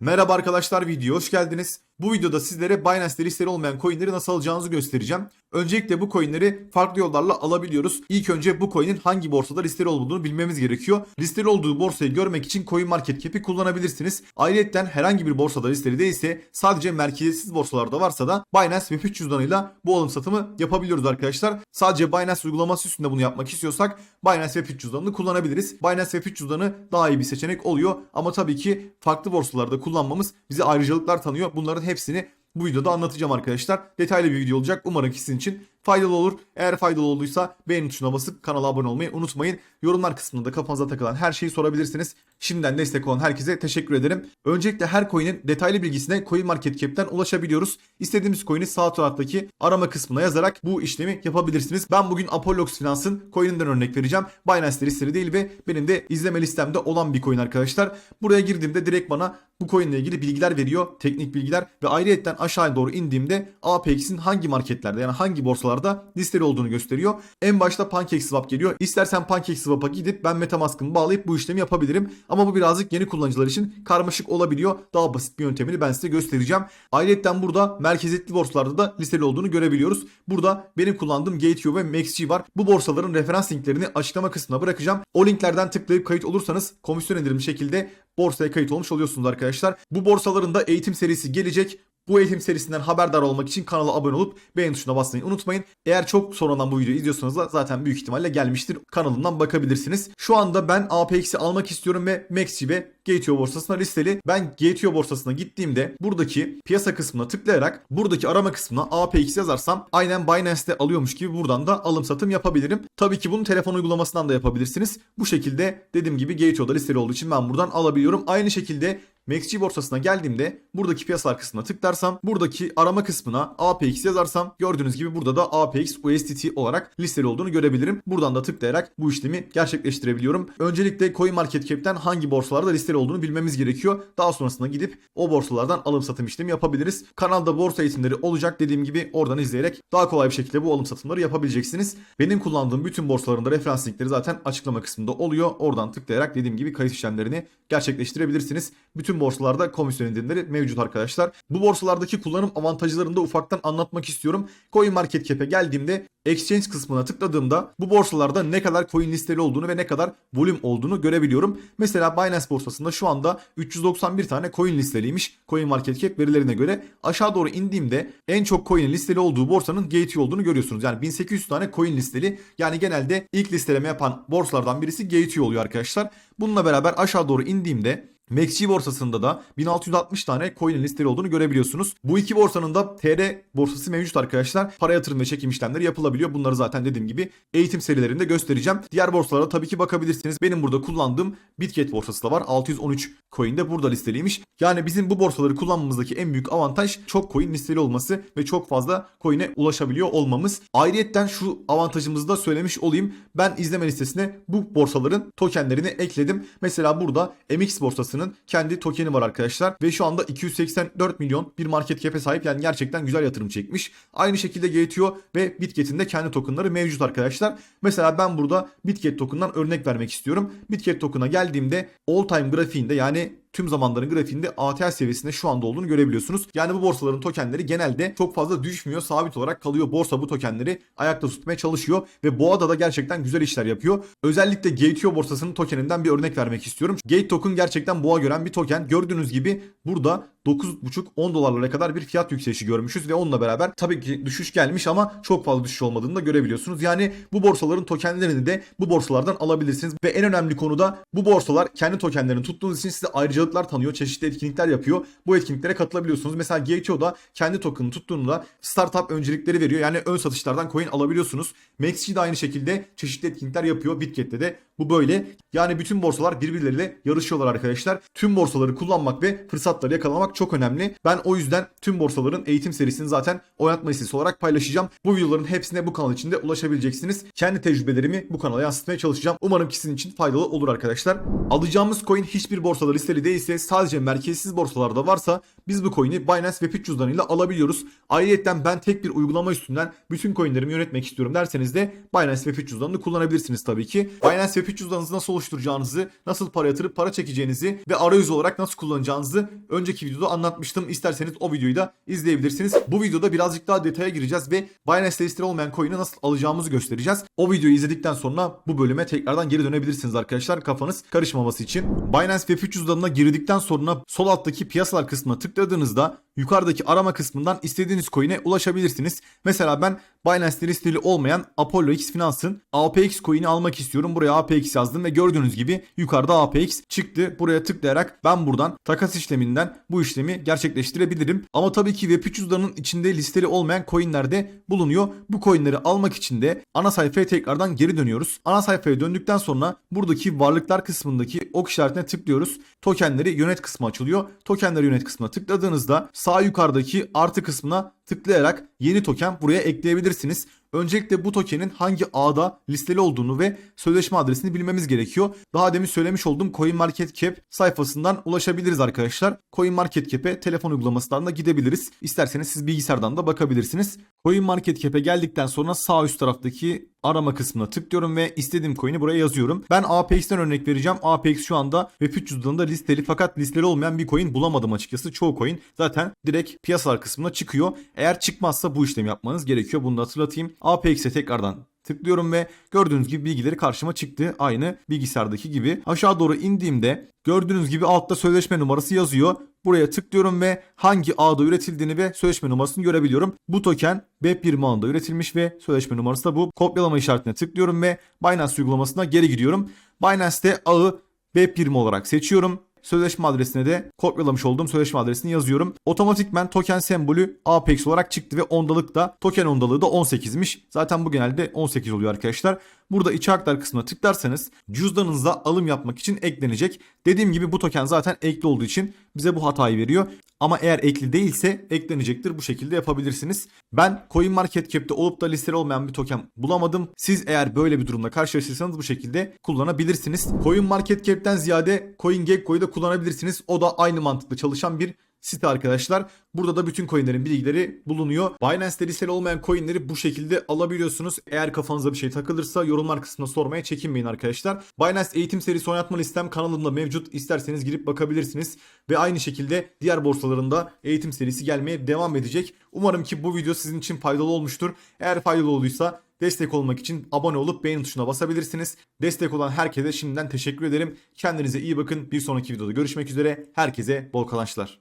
Merhaba arkadaşlar videoya hoş geldiniz. Bu videoda sizlere Binance'de listeli olmayan coinleri nasıl alacağınızı göstereceğim. Öncelikle bu coinleri farklı yollarla alabiliyoruz. İlk önce bu coin'in hangi borsada listeli olduğunu bilmemiz gerekiyor. Listeli olduğu borsayı görmek için Coin Market Cap'i kullanabilirsiniz. Ayrıca herhangi bir borsada listeli değilse sadece merkeziyetsiz borsalarda varsa da Binance Web3 cüzdanıyla bu alım satımı yapabiliyoruz arkadaşlar. Sadece Binance uygulaması üstünde bunu yapmak istiyorsak Binance Web3 cüzdanını kullanabiliriz. Binance Web3 cüzdanı daha iyi bir seçenek oluyor ama tabii ki farklı borsalarda kullanmamız bize ayrıcalıklar tanıyor. Bunların hepsini bu videoda anlatacağım arkadaşlar. Detaylı bir video olacak. Umarım ki sizin için faydalı olur. Eğer faydalı olduysa beğeni tuşuna basıp kanala abone olmayı unutmayın. Yorumlar kısmında da kafanıza takılan her şeyi sorabilirsiniz. Şimdiden destek olan herkese teşekkür ederim. Öncelikle her coin'in detaylı bilgisine CoinMarketCap'ten ulaşabiliyoruz. İstediğimiz coin'i sağ taraftaki arama kısmına yazarak bu işlemi yapabilirsiniz. Ben bugün Apollox Finans'ın coin'inden örnek vereceğim. Binance listeli değil ve benim de izleme listemde olan bir coin arkadaşlar. Buraya girdiğimde direkt bana bu coin ile ilgili bilgiler veriyor. Teknik bilgiler ve ayrıyetten aşağıya doğru indiğimde APX'in hangi marketlerde yani hangi borsalarda listeli olduğunu gösteriyor. En başta PancakeSwap geliyor. İstersen PancakeSwap'a gidip ben Metamask'ımı bağlayıp bu işlemi yapabilirim. Ama bu birazcık yeni kullanıcılar için karmaşık olabiliyor. Daha basit bir yöntemini ben size göstereceğim. Ayrıca burada merkeziyetli borsalarda da listeli olduğunu görebiliyoruz. Burada benim kullandığım Gate.io ve MaxG var. Bu borsaların referans linklerini açıklama kısmına bırakacağım. O linklerden tıklayıp kayıt olursanız komisyon indirimli şekilde borsaya kayıt olmuş oluyorsunuz arkadaşlar. Bu borsaların da eğitim serisi gelecek. Bu eğitim serisinden haberdar olmak için kanala abone olup beğen tuşuna basmayı unutmayın. Eğer çok sonradan bu videoyu izliyorsanız da zaten büyük ihtimalle gelmiştir. Kanalımdan bakabilirsiniz. Şu anda ben APX'i almak istiyorum ve Maxi ve Gate.io borsasına listeli. Ben Gate.io borsasına gittiğimde buradaki piyasa kısmına tıklayarak buradaki arama kısmına APX yazarsam aynen Binance'te alıyormuş gibi buradan da alım satım yapabilirim. Tabii ki bunu telefon uygulamasından da yapabilirsiniz. Bu şekilde dediğim gibi Gate.io'da listeli olduğu için ben buradan alabiliyorum. Aynı şekilde MaxG borsasına geldiğimde buradaki piyasalar kısmına tıklarsam buradaki arama kısmına APX yazarsam gördüğünüz gibi burada da APX USDT olarak listeli olduğunu görebilirim. Buradan da tıklayarak bu işlemi gerçekleştirebiliyorum. Öncelikle CoinMarketCap'ten hangi borsalarda listeli olduğunu bilmemiz gerekiyor. Daha sonrasında gidip o borsalardan alım satım işlemi yapabiliriz. Kanalda borsa eğitimleri olacak dediğim gibi oradan izleyerek daha kolay bir şekilde bu alım satımları yapabileceksiniz. Benim kullandığım bütün borsaların da referans linkleri zaten açıklama kısmında oluyor. Oradan tıklayarak dediğim gibi kayıt işlemlerini gerçekleştirebilirsiniz. Bütün borsalarda komisyon indirimleri mevcut arkadaşlar. Bu borsalardaki kullanım avantajlarını da ufaktan anlatmak istiyorum. CoinMarketCap'e geldiğimde Exchange kısmına tıkladığımda bu borsalarda ne kadar coin listeli olduğunu ve ne kadar volüm olduğunu görebiliyorum. Mesela Binance borsasında şu anda 391 tane coin listeliymiş CoinMarketCap verilerine göre. Aşağı doğru indiğimde en çok coin'in listeli olduğu borsanın Gate.io olduğunu görüyorsunuz. Yani 1800 tane coin listeli. Yani genelde ilk listeleme yapan borsalardan birisi Gate.io oluyor arkadaşlar. Bununla beraber aşağı doğru indiğimde MaxG borsasında da 1660 tane coin'in listeli olduğunu görebiliyorsunuz. Bu iki borsanın da TR borsası mevcut arkadaşlar. Para yatırım ve çekim işlemleri yapılabiliyor. Bunları zaten dediğim gibi eğitim serilerinde göstereceğim. Diğer borsalara tabii ki bakabilirsiniz. Benim burada kullandığım Bitget borsası da var. 613 coin de burada listeliymiş. Yani bizim bu borsaları kullanmamızdaki en büyük avantaj çok coin listeli olması ve çok fazla coin'e ulaşabiliyor olmamız. Ayrıyetten şu avantajımızı da söylemiş olayım. Ben izleme listesine bu borsaların tokenlerini ekledim. Mesela burada MX borsası kendi tokeni var arkadaşlar. Ve şu anda 284 milyon bir market cap'e sahip. Yani gerçekten güzel yatırım çekmiş. Aynı şekilde Gate.io ve Bitget'in de kendi tokenları mevcut arkadaşlar. Mesela ben burada Bitget token'dan örnek vermek istiyorum. Bitget token'a geldiğimde all time grafiğinde yani tüm zamanların grafiğinde ATH seviyesinde şu anda olduğunu görebiliyorsunuz. Yani bu borsaların tokenleri genelde çok fazla düşmüyor. Sabit olarak kalıyor. Borsa bu tokenleri ayakta tutmaya çalışıyor. Ve Boğa'da da gerçekten güzel işler yapıyor. Özellikle Gate.io borsasının tokeninden bir örnek vermek istiyorum. Gate token gerçekten boğa gören bir token. Gördüğünüz gibi burada 9.5-10 dolarlara kadar bir fiyat yükselişi görmüşüz ve onunla beraber tabii ki düşüş gelmiş ama çok fazla düşüş olmadığını da görebiliyorsunuz. Yani bu borsaların tokenlerini de bu borsalardan alabilirsiniz ve en önemli konu da bu borsalar kendi tokenlerini tuttuğunuz için size ayrıcalıklar tanıyor, çeşitli etkinlikler yapıyor. Bu etkinliklere katılabiliyorsunuz. Mesela Gate.io'da kendi token'ını tuttuğunda startup öncelikleri veriyor. Yani ön satışlardan coin alabiliyorsunuz. MaxG de aynı şekilde çeşitli etkinlikler yapıyor. Bitget'te de bu böyle. Yani bütün borsalar birbirleriyle yarışıyorlar arkadaşlar. Tüm borsaları kullanmak ve fırsatları yakalamak çok önemli. Ben o yüzden tüm borsaların eğitim serisini zaten oynatma listesi olarak paylaşacağım. Bu videoların hepsine bu kanal içinde ulaşabileceksiniz. Kendi tecrübelerimi bu kanala yansıtmaya çalışacağım. Umarım ki sizin için faydalı olur arkadaşlar. Alacağımız coin hiçbir borsada listeli değilse sadece merkezsiz borsalarda varsa biz bu coin'i Binance Web3 cüzdanıyla alabiliyoruz. Ayrıca ben tek bir uygulama üstünden bütün coinlerimi yönetmek istiyorum derseniz de Binance Web3 cüzdanını kullanabilirsiniz tabii ki. Binance Web3 cüzdanınızı nasıl oluşturacağınızı, nasıl para yatırıp para çekeceğinizi ve arayüz olarak nasıl kullanacağınızı önceki videoda anlatmıştım. İsterseniz o videoyu da izleyebilirsiniz. Bu videoda birazcık daha detaya gireceğiz ve Binance'de listeli olmayan coin'i nasıl alacağımızı göstereceğiz. O videoyu izledikten sonra bu bölüme tekrardan geri dönebilirsiniz arkadaşlar kafanız karışmaması için. Binance Web3 cüzdanına girdikten sonra sol alttaki piyasalar kısmına tıkladığınızda yukarıdaki arama kısmından istediğiniz coin'e ulaşabilirsiniz. Mesela ben Binance'de listeli olmayan Apollo X Finance'ın APX coin'i almak istiyorum. Buraya APX yazdım ve gördüğünüz gibi yukarıda APX çıktı. Buraya tıklayarak ben buradan takas işleminden bu işlemi gerçekleştirebilirim. Ama tabii ki Web3 cüzdanının içinde listeli olmayan coin'ler de bulunuyor. Bu coin'leri almak için de ana sayfaya tekrardan geri dönüyoruz. Ana sayfaya döndükten sonra buradaki varlıklar kısmındaki ok işaretine tıklıyoruz. Tokenleri yönet kısmı açılıyor. Tokenleri yönet kısmına tıkladığınızda sağ yukarıdaki artı kısmına tıklayarak yeni token buraya ekleyebilirsiniz. Öncelikle bu tokenin hangi ağda listeli olduğunu ve sözleşme adresini bilmemiz gerekiyor. Daha demin söylemiş olduğum CoinMarketCap sayfasından ulaşabiliriz arkadaşlar. CoinMarketCap'e telefon uygulamasından da gidebiliriz. İsterseniz siz bilgisayardan da bakabilirsiniz. CoinMarketCap'e geldikten sonra sağ üst taraftaki arama kısmına tıklıyorum ve istediğim coin'i buraya yazıyorum. Ben APX'ten örnek vereceğim. APX şu anda Web3 cüzdanında listeli fakat listeli olmayan bir coin bulamadım açıkçası. Çoğu coin zaten direkt piyasalar kısmına çıkıyor. Eğer çıkmazsa bu işlemi yapmanız gerekiyor. Bunu hatırlatayım. APX'e tekrardan tıklıyorum ve gördüğünüz gibi bilgileri karşıma çıktı. Aynı bilgisayardaki gibi. Aşağı doğru indiğimde gördüğünüz gibi altta sözleşme numarası yazıyor. Buraya tıklıyorum ve hangi ağda üretildiğini ve sözleşme numarasını görebiliyorum. Bu token Web1 ağında üretilmiş ve sözleşme numarası da bu. Kopyalama işaretine tıklıyorum ve Binance uygulamasına geri gidiyorum. Binance'te ağı Web1 olarak seçiyorum. Sözleşme adresine de kopyalamış olduğum sözleşme adresini yazıyorum. Otomatikmen token sembolü Apex olarak çıktı ve ondalık da token ondalığı da 18'miş. Zaten bu genelde 18 oluyor arkadaşlar. Burada içe aktar kısmına tıklarsanız cüzdanınıza alım yapmak için eklenecek. Dediğim gibi bu token zaten ekli olduğu için bize bu hatayı veriyor. Ama eğer ekli değilse eklenecektir. Bu şekilde yapabilirsiniz. Ben CoinMarketCap'te olup da listeli olmayan bir token bulamadım. Siz eğer böyle bir durumda karşılaşırsanız bu şekilde kullanabilirsiniz. CoinMarketCap'ten ziyade CoinGecko'yu da kullanabilirsiniz. O da aynı mantıkla çalışan bir site arkadaşlar. Burada da bütün coinlerin bilgileri bulunuyor. Binance'de listeli olmayan coinleri bu şekilde alabiliyorsunuz. Eğer kafanıza bir şey takılırsa yorumlar kısmına sormaya çekinmeyin arkadaşlar. Binance eğitim serisi oynatma listem kanalımda mevcut. İsterseniz girip bakabilirsiniz. Ve aynı şekilde diğer borsalarında eğitim serisi gelmeye devam edecek. Umarım ki bu video sizin için faydalı olmuştur. Eğer faydalı olduysa Destek olmak için abone olup beğen tuşuna basabilirsiniz. Destek olan herkese şimdiden teşekkür ederim. Kendinize iyi bakın. Bir sonraki videoda görüşmek üzere. Herkese bol kazançlar.